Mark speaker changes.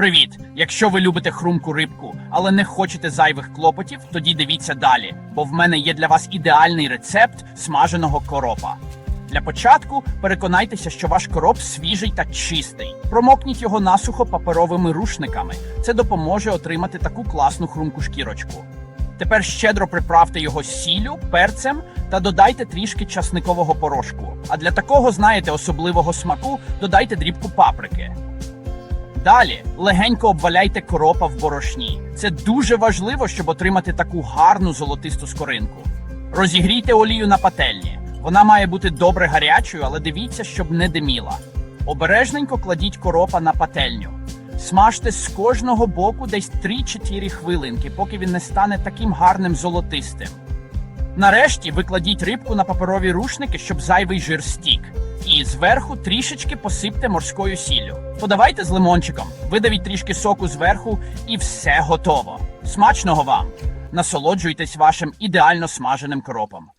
Speaker 1: Привіт! Якщо ви любите хрумку рибку, але не хочете зайвих клопотів, тоді дивіться далі, бо в мене є для вас ідеальний рецепт смаженого коропа. Для початку переконайтеся, що ваш короп свіжий та чистий. Промокніть його насухо паперовими рушниками. Це допоможе отримати таку класну хрумку шкірочку. Тепер щедро приправте його сіллю, перцем та додайте трішки часникового порошку. А для такого, знаєте, особливого смаку додайте дрібку паприки. Далі легенько обваляйте коропа в борошні. Це дуже важливо, щоб отримати таку гарну золотисту скоринку. Розігрійте олію на пательні. Вона має бути добре гарячою, але дивіться, щоб не диміла. Обережненько кладіть коропа на пательню. Смажте з кожного боку десь 3-4 хвилинки, поки він не стане таким гарним золотистим. Нарешті викладіть рибку на паперові рушники, щоб зайвий жир стік. І зверху трішечки посипте морською сіллю. Подавайте з лимончиком, видавіть трішки соку зверху, і все готово. Смачного вам! Насолоджуйтесь вашим ідеально смаженим коропом.